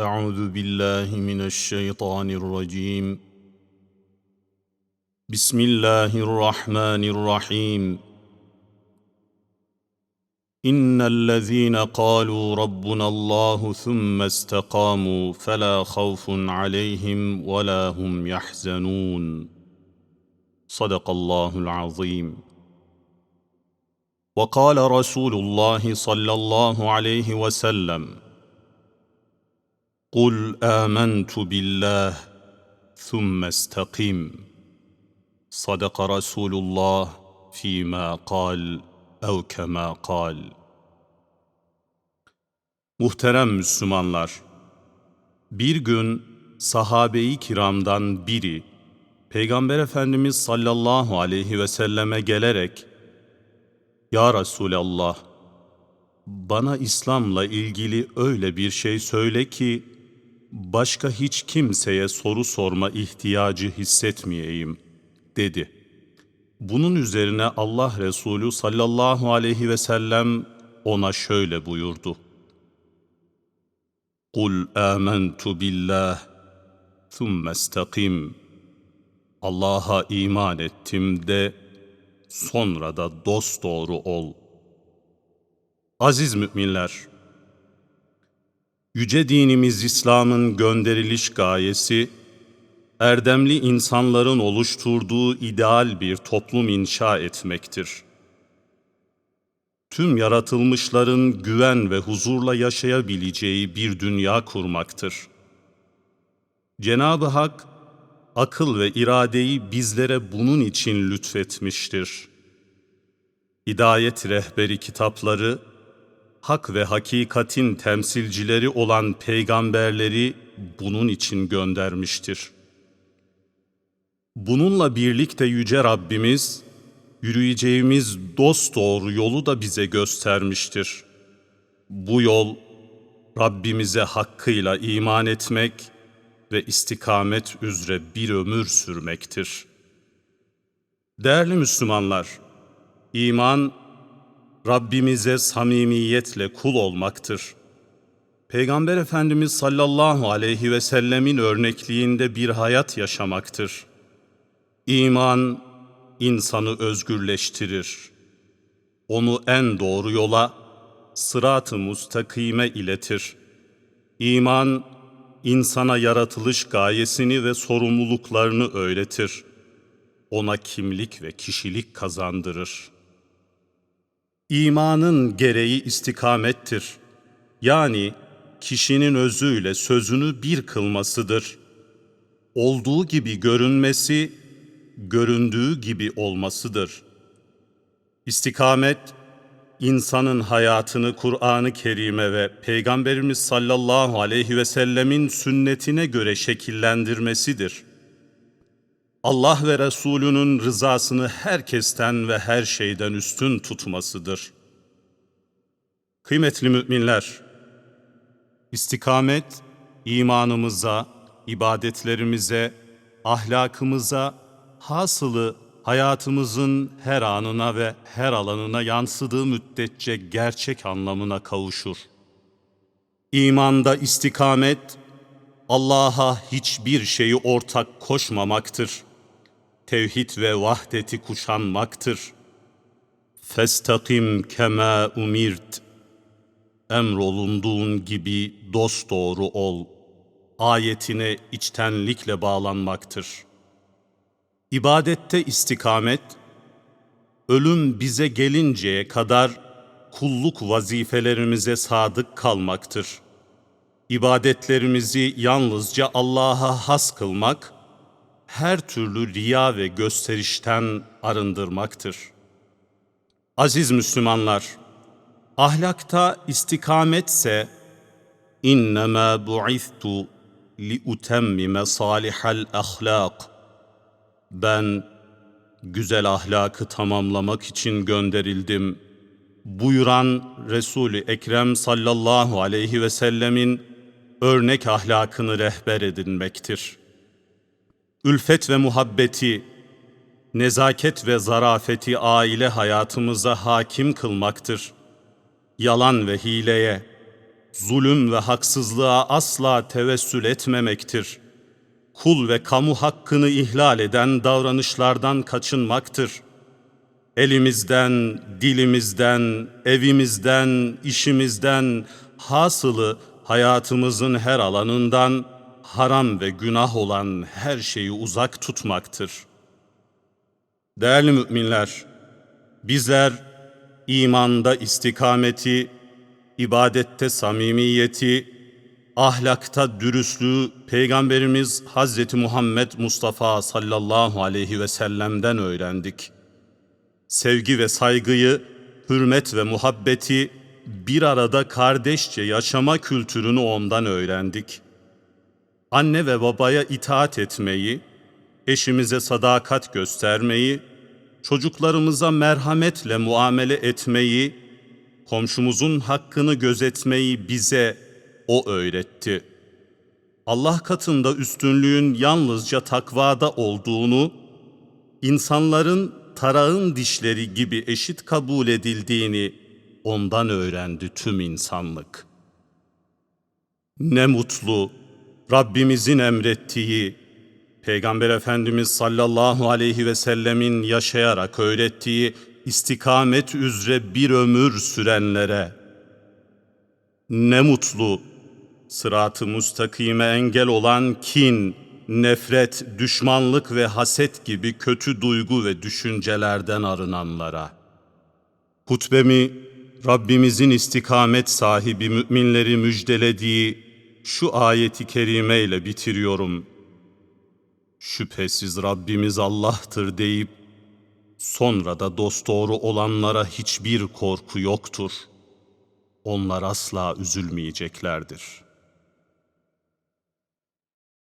أعوذ بالله من الشيطان الرجيم. بسم الله الرحمن الرحيم. إن الذين قالوا ربنا الله ثم استقاموا فلا خوف عليهم ولا هم يحزنون. صدق الله العظيم. وقال رسول الله صلى الله عليه وسلم قل امنت بالله ثم استقم صدق رسول الله فيما قال او كما قال Muhterem Müslümanlar, bir gün sahabe-i kiramdan biri, Peygamber Efendimiz sallallahu aleyhi ve selleme gelerek, Ya Resulallah, bana İslam'la ilgili öyle bir şey söyle ki, başka hiç kimseye soru sorma ihtiyacı hissetmeyeyim, dedi. Bunun üzerine Allah Resulü sallallahu aleyhi ve sellem ona şöyle buyurdu. Kul amentu billah, thumme istakim. Allah'a iman ettim de, sonra da dosdoğru ol. Aziz müminler, Yüce dinimiz İslam'ın gönderiliş gayesi, erdemli insanların oluşturduğu ideal bir toplum inşa etmektir. Tüm yaratılmışların güven ve huzurla yaşayabileceği bir dünya kurmaktır. Cenab-ı Hak, akıl ve iradeyi bizlere bunun için lütfetmiştir. Hidayet rehberi kitapları, hak ve hakikatin temsilcileri olan peygamberleri bunun için göndermiştir. Bununla birlikte Yüce Rabbimiz, yürüyeceğimiz dost doğru yolu da bize göstermiştir. Bu yol, Rabbimize hakkıyla iman etmek ve istikamet üzere bir ömür sürmektir. Değerli Müslümanlar, iman, Rabbimize samimiyetle kul olmaktır. Peygamber Efendimiz sallallahu aleyhi ve sellemin örnekliğinde bir hayat yaşamaktır. İman insanı özgürleştirir. Onu en doğru yola, sırat-ı mustakime iletir. İman insana yaratılış gayesini ve sorumluluklarını öğretir. Ona kimlik ve kişilik kazandırır.'' İmanın gereği istikamettir. Yani kişinin özüyle sözünü bir kılmasıdır. Olduğu gibi görünmesi, göründüğü gibi olmasıdır. İstikamet, insanın hayatını Kur'an-ı Kerim'e ve Peygamberimiz sallallahu aleyhi ve sellemin sünnetine göre şekillendirmesidir. Allah ve Resulünün rızasını herkesten ve her şeyden üstün tutmasıdır. Kıymetli müminler, istikamet imanımıza, ibadetlerimize, ahlakımıza, hasılı hayatımızın her anına ve her alanına yansıdığı müddetçe gerçek anlamına kavuşur. İmanda istikamet, Allah'a hiçbir şeyi ortak koşmamaktır tevhid ve vahdeti kuşanmaktır. Festakim kema umirt. Emrolunduğun gibi dost doğru ol. Ayetine içtenlikle bağlanmaktır. İbadette istikamet, ölüm bize gelinceye kadar kulluk vazifelerimize sadık kalmaktır. İbadetlerimizi yalnızca Allah'a has kılmak, her türlü riya ve gösterişten arındırmaktır. Aziz Müslümanlar, ahlakta istikametse innema bu'istu li utemmime salihal ahlak. Ben güzel ahlakı tamamlamak için gönderildim. Buyuran Resul-i Ekrem sallallahu aleyhi ve sellemin örnek ahlakını rehber edinmektir.'' Ülfet ve muhabbeti, nezaket ve zarafeti aile hayatımıza hakim kılmaktır. Yalan ve hileye, zulüm ve haksızlığa asla tevessül etmemektir. Kul ve kamu hakkını ihlal eden davranışlardan kaçınmaktır. Elimizden, dilimizden, evimizden, işimizden, hasılı hayatımızın her alanından haram ve günah olan her şeyi uzak tutmaktır. Değerli müminler, bizler imanda istikameti, ibadette samimiyeti, ahlakta dürüstlüğü Peygamberimiz Hazreti Muhammed Mustafa sallallahu aleyhi ve sellem'den öğrendik. Sevgi ve saygıyı, hürmet ve muhabbeti bir arada kardeşçe yaşama kültürünü ondan öğrendik. Anne ve babaya itaat etmeyi, eşimize sadakat göstermeyi, çocuklarımıza merhametle muamele etmeyi, komşumuzun hakkını gözetmeyi bize o öğretti. Allah katında üstünlüğün yalnızca takvada olduğunu, insanların tarağın dişleri gibi eşit kabul edildiğini ondan öğrendi tüm insanlık. Ne mutlu Rabbimizin emrettiği, Peygamber Efendimiz sallallahu aleyhi ve sellemin yaşayarak öğrettiği istikamet üzere bir ömür sürenlere. Ne mutlu sırat-ı engel olan kin, nefret, düşmanlık ve haset gibi kötü duygu ve düşüncelerden arınanlara. Hutbemi Rabbimizin istikamet sahibi müminleri müjdelediği şu ayeti kerime ile bitiriyorum. Şüphesiz Rabbimiz Allah'tır deyip sonra da dosdoğru olanlara hiçbir korku yoktur. Onlar asla üzülmeyeceklerdir.''